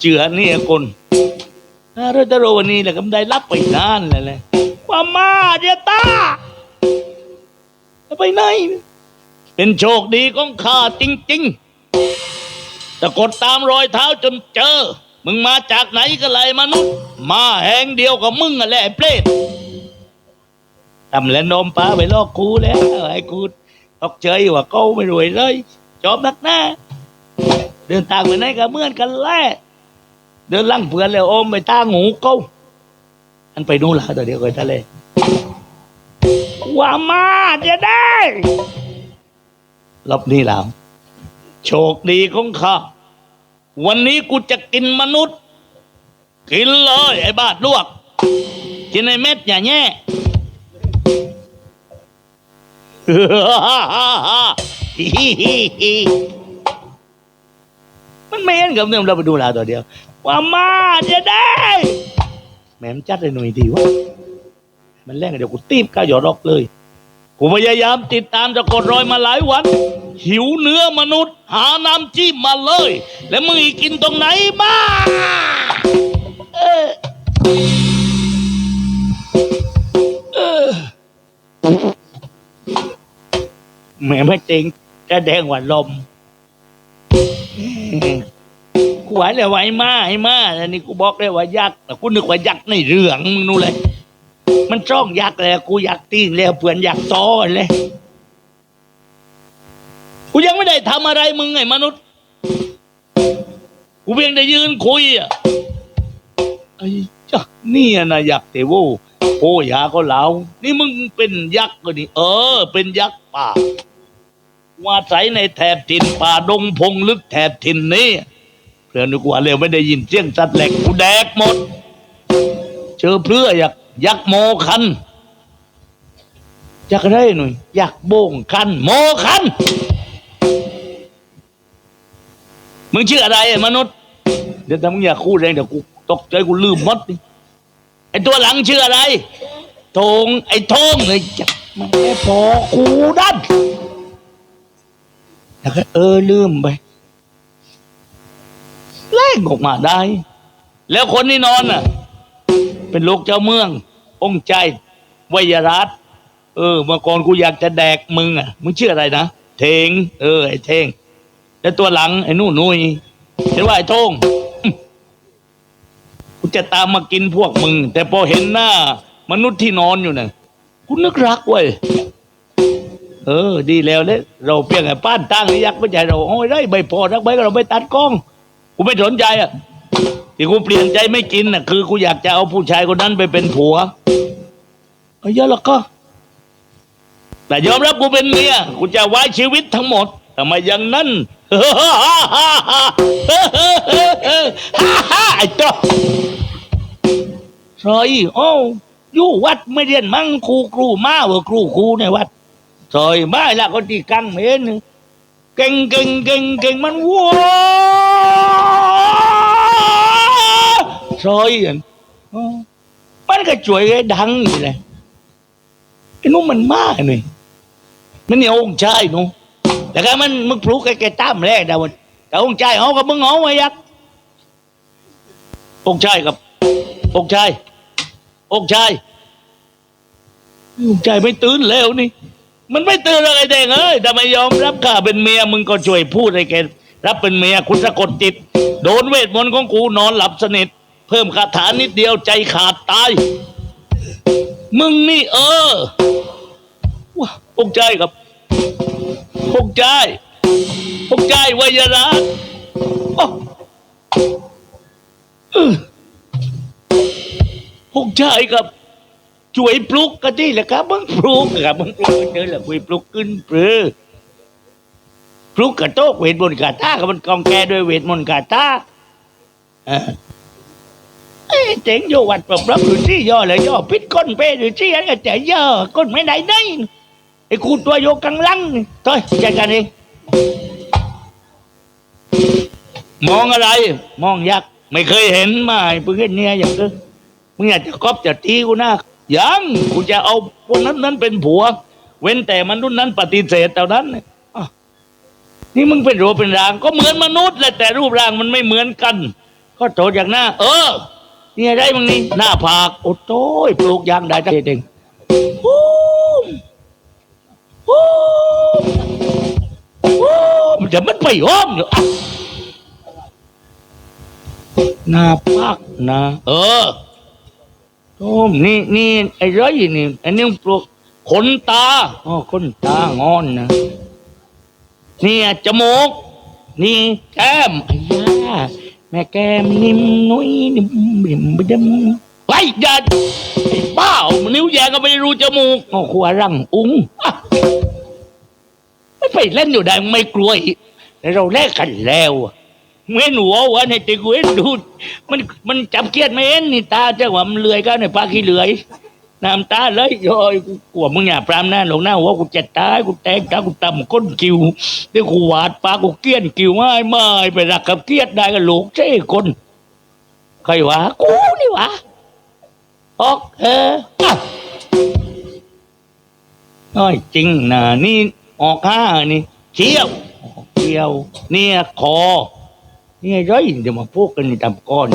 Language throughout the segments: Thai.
เจือเนี่ยคนถ้าเราจะรู้วันนี้แหละก็ไม่ได้รับไปนานเลยแหละว่ามาเดียตาจะไปไหน เป็นโชคดีของข้าจริงๆแต่กดตามรอยเท้าจนเจอ มึงมาจากไหนกันเลยมนุษย์ มาแหงเดียวกับมึงอะแหละเปรตทำแล้วนมป้าไปลอกคูแล้วไอ้กูตกเฉยว่าเขาไม่รวยเลย จอบนักหน้า เดินทางไปไหนก็เหมือนกันแหละเดินลังเพื่อนแล้วโอมไปตางูเขาอันไปนู่นละตัวเดียวกันทะเลว่ามาจะได้รอบนี้แล้วโชคดีของข้าวันนี้กูจะกินมนุษย์ กินเลยไอ้บาดลวก กินไอ้เม็ดอย่าแย่มันไม่เห็น กับเนี่ยเราไปดูแลตัวเดียว ว่ามาจะได้แหม่มจัดเลยหน่อยดีวะมันแรงเดี๋ยวกูตีบก้าหยอดออกเลยกูพยายามติดตามจะกดรอยมาหลายวัน หิวเนื้อมนุษย์ หาน้ำจิ้มมาเลย แล้วมึงอีกินตรงไหนบ้าแหม่ไม่จริงจะแดงกว่าลม กูหวายเลยไอ้มาไอ้มาอันนี้กูบอกได้ว่ายักษ์แต่กูนึกว่ายักษ์ในเรื่องมึงนู่นเลย มันจ้องยักษ์เลยกูยักษ์ตีนแล้วเพื่อนยักษ์ต้อเลยกูยังไม่ได้ทำอะไรมึงไงมนุษย์ กูเพียงแต่ยืนคุยอะไอ้จ้ะนี่นะยักษ์เทโวโอ้ยาก็เหลานี่มึงเป็นยักษ์ก็นี่เออ เป็นยักษ์ป่าว่าใสในแถบถิ่นป่าดงพงลึกแถบถิ่นนี้ เพื่อนนึกว่าเร็วไม่ได้ยินเสียงสัตว์แหลกกูแดกหมด เจอเพื่ออยากยักโมคันยักษ์อะไรหน่อยยักโบงคันโมคันมึงชื่ออะไรมนุษย์ เดี๋ยวถ้ามึงอยากคูดแรงเดี๋ยวกูตกใจกูลืมหมดนี่ไอตัวหลังชื่ออะไรทงไอ้ทงไอ้จักแม่พอกูดันแล้วก็เออลืมไป แล่งออกมาได้ แล้วคนที่นอนน่ะ เป็นลูกเจ้าเมือง องค์ใจวยรัตเออเมื่อก่อนกูอยากจะแดกมึงอะมึงชื่ออะไรนะเทง เออ ไอ้เทงแล้วตัวหลังไอ้นู่นนุยเห็นว่าไอ้โต้งกูจะตามมากินพวกมึง แต่พอเห็นหน้า มนุษย์ที่นอนอยู่น่ะกูนึกรักเว้ยเออ ดีแล้วเลยเราเพียงไอ้ป้านตั้งไอ้ยักษ์ไม่ใช่เราโอ้ยได้ใบพอรักใบก็เราไปตัดกล้อง กูไม่สนใจอะที่กูเปลี่ยนใจไม่กินน่ะ คือกูอยากจะเอาผู้ชายคนนั้นไปเป็นผัวเอาเยอะแล้วก็ แต่ยอมรับกูเป็นเมียกูจะไว้ชีวิตทั้งหมดทำไมอย่างนั้นไอ้ตัวซอยโอ้ยู่วัดไม่เรียนมั่งครูครูมาเว่าครูครูในวัดซอยบ้าละคนที่กังเห็นเก่งเก่งเก่งเก่งมันว้า ซอยอันมันก็ช่วยให้ดังอยู่เลยไอ้นู้นมันมากหน่อยมันเนี่ยองค์ชายหนูแต่ก็มันมึงปลูกไอ้แกตั้มแรกดาวันแต่องค์ชายเขากับมึงเอาไว้ยักษ์องค์ชายกับองค์ชายองค์ชายองค์ชายไม่ตื่นแล้วนี่ มันไม่ตื่นอะไรแดงเอ้ยทำไม่ยอมรับข้าเป็นเมียมึงก็ช่วยพูดให้แกรับเป็นเมียคุณสะกดจิต โดนเวทมนต์ของกูนอนหลับสนิท เพิ่มคาถานิดเดียวใจขาดตาย มึงนี่เออว้าองค์ใจครับองค์ใจองค์ใจวายราชโอ้เออองค์ใจครับช่วยปลุกกันดิแหละครับมึงปลุกครับมึงปลุกกันเจอแหละคุยปลุกขึ้นเปลือปลุกกระโตกเวทมนต์กาตากับมันกองแกด้วยเวทมนต์กาตาเออ เจ๋งโยวัดปรับรับหรือที่ย่อเลยย่อพิษก้นเป้หรือที่อะไรก็จะย่อก้นไม่ได้ได้ไอ้คูตัวโยกังลังนี่ต้อยจัดการเองมองอะไร มองยักษ์ไม่เคยเห็นมาไอ้เพื่อนเนี่ยอย่างเงี้ยมึงอยากจะกอบจะตีกูนะยังกูจะเอาพวกนั้นนั้นเป็นผัว เว้นแต่มันรุ่นนั้นปฏิเสธเท่านั้นนี่มึงเป็นรูปเป็นร่าง ก็เหมือนมนุษย์แหละแต่รูปร่างมันไม่เหมือนกัน ก็โตจากหน้า เออ นี่อะไรมึงนี่หน้าผากโอ้โต้ยปลูกยางได้ตั้งเด็กฮู้มฮู้มฮู้มันจะมันไปห้อมเหรออะหน้าผากนะเออโอ้มนี่นี่ไอ้ไรนี่อันนี้ปลูกขนตาอ๋อขนตางอนนะเนี่ยจมูก นี่แก้มไอ้ยา แม่แก้มนิ่มนุ้ยนิ่มนิ่มดิ่มไอ้ยันไอ้บ้ามันนิ้วแยงก็ไม่รู้จมูกโอ้ขัวรังอุ้งอะไม่ไปเล่นอยู่ได้มึงไม่กลัวอีกแต่เราแลกกันแล้วอะเมื่อหนูเอาวะในติกูเห็นดูมันมันจับเกียดไม่เห็นนี่ตาเจ้าว่ามันเลื่อยก็ในปากขี้เลื่อย น้ำตาเลยโอ้ยกูกลัวมึงอย่าปรามหน้าหลงหน้าหัวกูจะตายกูแตกตากูต่ำก้นกิวเดี๋ยวกูหวาดปากกูเกี้ยนกิวไม่ไม่ไปรักกับเกียดได้กับลูกเจ้คนใครวะกูนี่วะออกเออน้อยจริงนะนี่ออกห้านี่เขี้ยวเขี้ยว เนี่ยคอเนี่ไงร้อยเดี๋ยวมาพูดกันในตำก้อน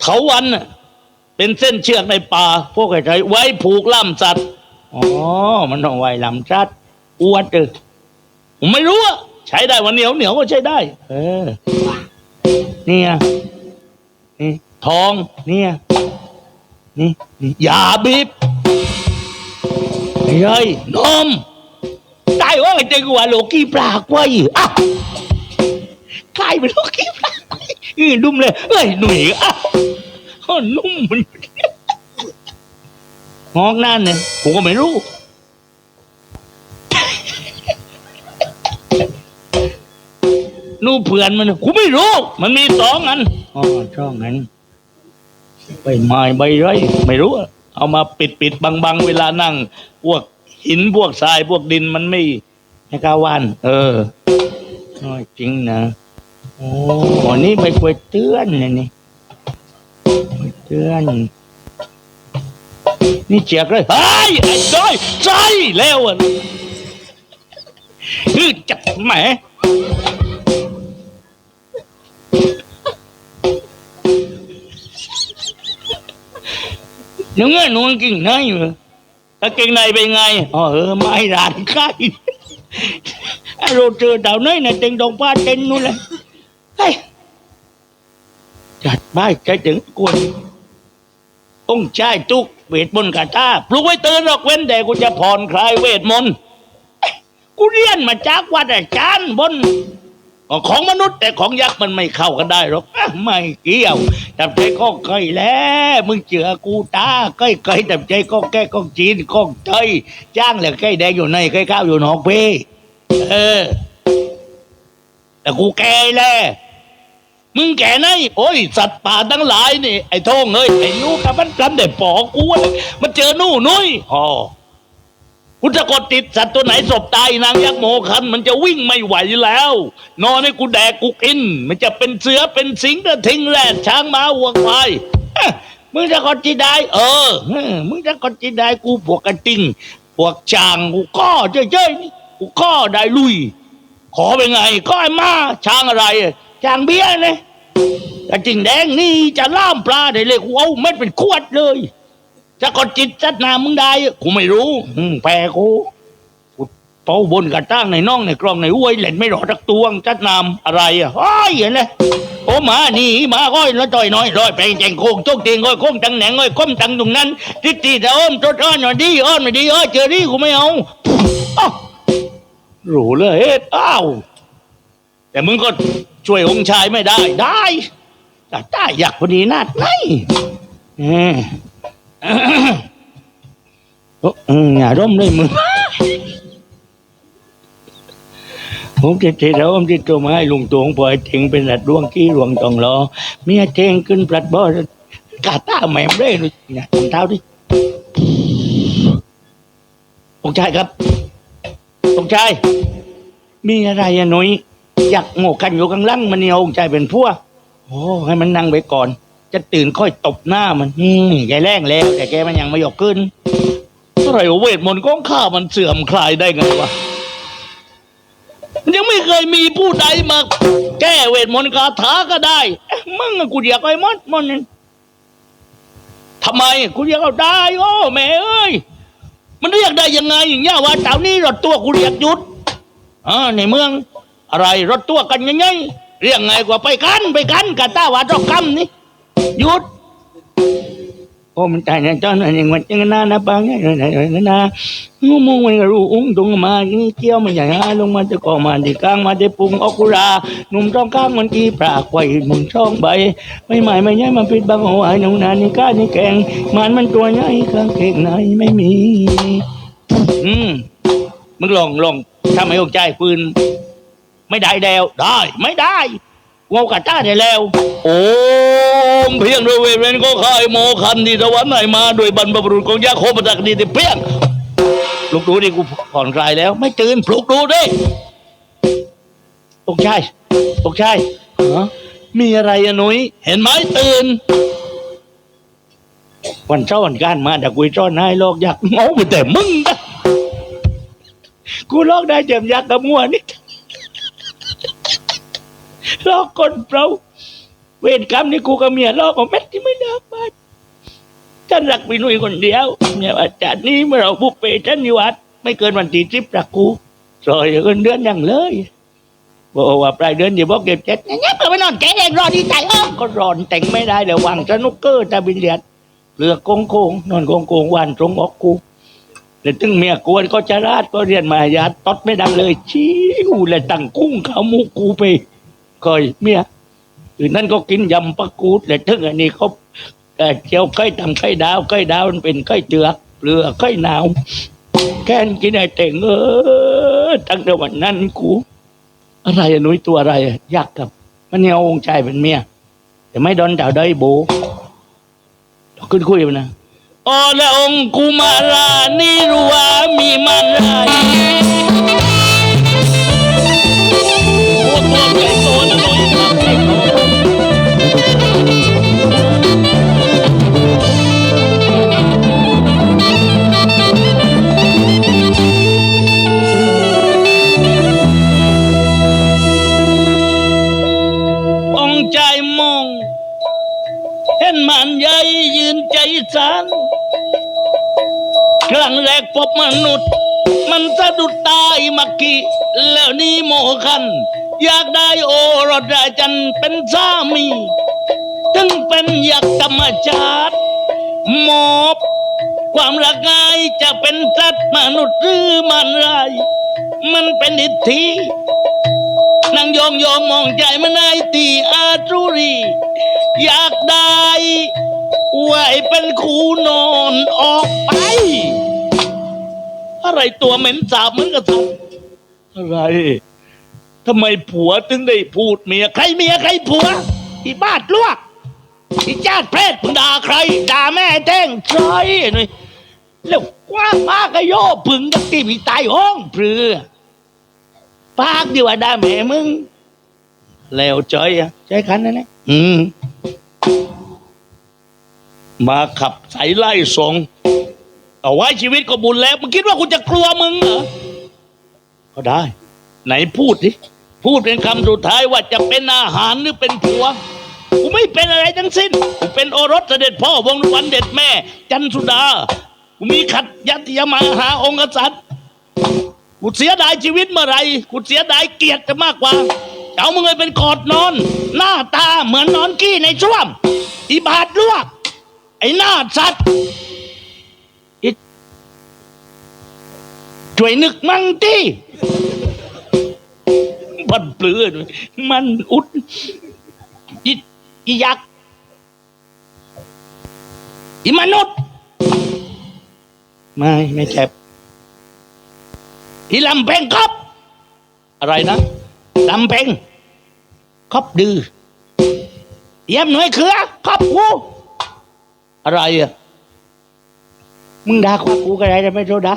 เถาวันน่ะ เป็นเส้นเชือกในป่าพวกไอ้ใจไว้ผูกล่ำสัตว์อ๋อ มันต้องไว้ล่ำสัตว์อวดเออผมไม่รู้อะใช้ได้วันเหนียวเหนียวก็ใช้ได้ เออ เนี่ยนี่ทอง เนี่ยนี่นี่ยาบีบไอ้เฮ้ยนมได้ว่าไอ้เจ๊กูว่าโลกี้ปลากไว้อะกลายเป็นลูกกี้ปลาอือนุ่มเลยเอ้ยหนุ่ยอ้า วอ้าวนุ่มมันงอกนั่นเนี่ยผมก็ไม่รู้นู่นเพื่อนมันกูไม่รู้ มันมีสองอันอ๋อช่องอันใบไม้ใบไรไม่รู้ เอามาปิดปิดบังบังเวลานั่ง พวกหินพวกทรายพวกดินมันไม่ให้กล้าว่าน เออจริงนะโอ้อันนี้ไม่ควรเตือนเลยนี่ ไม่เตือนนี่เจียกเลยเฮ้ยไอ้จ้อยใจแล้วอะคือจัดแหมหนูเนื้อหนูกิ่งในอยู่ถ้ากิ่งในเป็นไงอ๋อเออไม่ร้านใกล้เรเจอดาวน้อยนะเต็งดองป้าเต็นนู่นเลยเฮ้ยจัดบ้ายใจถึงกวน องค์ชายตุกเวทมนต์กาตาปลุกไว้ตื่นหรอกเว้นแต่กูจะผ่อนคลายเวทมนต์กูเรียนมาจากวัดอาจารย์บน ของมนุษย์แต่ของยักษ์มันไม่เข้ากันได้หรอกไม่เกี่ยวจับใจก็เคยแล้วมึงเจือกูตาเคยเคยจับใจก็แก้ก็จีนก็เตยจ้างเหลือใกล้แดงอยู่ในใกล้ข้าวอยู่หนอกเพเออแต่กูแก่แล้ว มึงแก่ไหนโอ้ย สัตว์ป่าทั้งหลายนี่ไอ้โท่งเอ้ยไอ้นู้กับมันกันได้ปอกูอะมันเจอนู่นนุ้ยอ๋อกูจะกดติดสัตว์ตัวไหนศพตายนางยักษ์โมคัน มันจะวิ่งไม่ไหวแล้ว นอนให้กูแดกกูกิน มันจะเป็นเสือเป็นสิงห์กระทิงแรดช้างม้าวัวควายเอ้ยมึงจะกดจีได้ เออเออมึงจะกดจีได้กูพวกกระติงพวกจางกูก็เจ้ยๆนี่กูข้อได้ลุย ขอเป็นไง ก็ไอ้มาช้างอะไร อะช้างเบี้ยเนี่ยแต่จริงแดงนี่จะล่ามปลาได้เลยกูเอาเม็ดเป็นขวดเลยจะกดจิตจัดนามึงได้กูไม่รู้อืมแปลกูกูเป่าบนกระตั้งในน่องในกล้องในห้วยเล่นไม่รอดักตวงจัดนามอะไรอะโอ้ยเห็นไหมโอ้มานี่มาก้อยแล้วต่อยน้อยร้อยแปลงแจงโคงโจกเตียงก้อยโค้งตังแหนงก้อยก้มตังตรงนั้นทิศตีแต่อ้อมโจดอ้อนหน่อยดีอ้อนไม่ดีอ้อเจอดีกูไม่เอาอ้าวรู้เลยเอ็ดอ้าว แต่มึงก็ช่วยองค์ชายไม่ได้ ได้แต่ได้อยากพอดีนาดไหนเออโอ้อืมอย่าร่มเลยมึงผมจะเทแล้วผมจะตัวมาให้ลุงตวงปล่อยเทงเป็นรัดดวงกี้รวงตองรอเมียเทงขึ้นปลัดบ่อกาต้าแหม่มเลยเนี่ยเท้าดิองชายครับองชาย มีอะไรอะหนุย อยากโง่กันอยู่ข้างล่างมันเนี่ยองค์ชายเป็นพวกโอ้ให้มันนั่งไปก่อน จะตื่นค่อยตบหน้ามันอืมแกแรงแล้ว แต่แกมันยังไม่ยกขึ้นอะไรวะเวทมนต์ก้องข้ามันเสื่อมคลายได้ไงวะยังไม่เคยมีผู้ใดมาแก้เวทมนต์คาถาก็ได้มึงกูเรียกไอ้มดมันนั่นทำไมกูเรียกเอาได้โอ้แม่เอ้ยมันเรียกได้ยังไงอย่างเงี้ยว่าเจ้านี้รถตัวกูเรียกยุดอ่าในเมือง อะไรรถตัวกันยังไงเรียกไงกว่าไปกันไปกันกันต้าว่าจ้องกำนี่หยุดโอ้มันตายเนี่ยจ้าหน่อยย่างวันยังนานะปังเนี่ยนะนะงูมุงมันก็รู้อุ้งตรงมานี่เกี่ยวมันใหญ่ฮะลงมาจะก่อมาที่กลางมาได้ปุงออกุราหนุ่มต้องข้างมันกีปากไว้มุนช่องใบไม่หมายไม่ย้ายมันปิดบังหัวไอ้หนุ่มนานี่ก้านี่แกงมันมันตัวใหญ่ข้างเก่งไหนไม่มี อืมมึงลองลองถ้าไม่อกใจปืน ไม่ได้แล้วได้ ไม่ได้งอกระต้าได้แล้ว โอ้มเพียงด้วยเวรเวนก็ขายโมคันที่สวรรค์ไหนมาโดวยบรรพบุรุษของยาโคบตักดีที่เพียงลุกดูดิกูผ่อนคลายแล้ว ไม่ตื่นปลุกดูดิตกใจตกใจฮะมีอะไรอะหนุยเห็นไหมตื่นวันเช้าวันการมาแต่กุยจ้อนนายโลกอยากเมาไปแต่มึงกูลอกได้เจ็บยักษ์กับมัวนี่ ลอกคนเปล่าเวรกรรมนี่กูกับเมียลอกของแม่ที่ไม่ได้บ้านฉันรักพี่นุ่ยคนเดียวเนี่ยอาจารย์นี้เมื่อเราบุปเพฉันนิวัดไม่เกินวันที่สิบรักกูซอยเงินเดือนยังเลยบอกว่าปลายเดือนอย่าบอกเก็บเจ็ดเนี่ยเราไปนอนแกเองรอดีใจเออก็รอนแต่งไม่ได้เลยวางสนุกเกอร์ตาบินเลียดเลือกโกงโกงนอนโกงโกงวันตรงออกกูแล้วถึงเมียกวนก็จะราดก็เรียนมายาตดไม่ดังเลยชี้หูเลยตั้งกุ้งขาหมูกูไป เคยเมียอื่นนั่นก็กินยำปลากูดแล้วถึงอันนี้เขาเอ่เจียวไข่ตำไข่ดาวไข่ดาวมันเป็นไข่เจือกเรือไข่หนาวแค่นกินไอ้เต่งเออตั้งแต่วันนั้นกูอะไรอะหนุ้ยตัวอะไรอะยักกับ มันเนี่ยองค์ชายเป็นเมียแต่ไม่โดนเจ้าได้โบขึ้นคุยไปนะโอ้และองค์กุมารานี่รู้ว่ามีมันไร ตายมักกี้แล้วนี่โมคัน อยากได้โอรสราจันเป็นสามีถึงเป็นอยักธรรมชาติมอบความรักง่ายจะเป็นสัตว์มนุษย์หรือมันไร มันเป็นอิทธินางยองยองมองใจมันไอตีอาตรุรี อยากได้ไหวเป็นคูนอนออกไป อะไรตัวเหม็นสาบเหมือนกระสับ อะไรทำไมผัวถึงได้พูดเมียใครเมียใครผัว อีบ้าลวก อีจาดเพศมึงด่าใครด่าแม่แจ้งใครหน่อยแล้วกว้างมากกะโยผึ่งจะตีมีตายห้องเปลือปากดีกว่าด่าแม่มึง แล้วจอยอะใจคันนั่นแหละอืม มาขับสายไล่ส่งเอาไว้ชีวิตก็บุญแล้ว มึงคิดว่ากูจะกลัวมึงเหรอ ก็ได้ ไหนพูดดิพูดเป็นคำสุดท้ายว่าจะเป็นอาหารหรือเป็นผัวกูไม่เป็นอะไรทั้งสิ้นกูเป็นโอรสเสด็จพ่อวงวันเด็ดแม่ จันสุดากูมีขัดยัตยามาหาองค์กษัตริย์กูเสียดายชีวิตเมื่อไรกูเสียดายเกียรติจะมากกว่าเอามึงไปเป็นกอดนอน หน้าตาเหมือนนอนกี้ในช่วมอีบาดลวก ไอ้หน้าสัตว์ ช่วยนึกมั่งที่บันเปลือยมันอุดอีอยักษ์อีมนุษย์ ไม่ไม่แคบอีลำเพ่งครับ อะไรนะลำเพ่งครอบดื้อเยี่ยมหน่วยเครือครอบกูอะไรอะมึงด่าครอบกูก็ได้แต่ไม่โทษด่า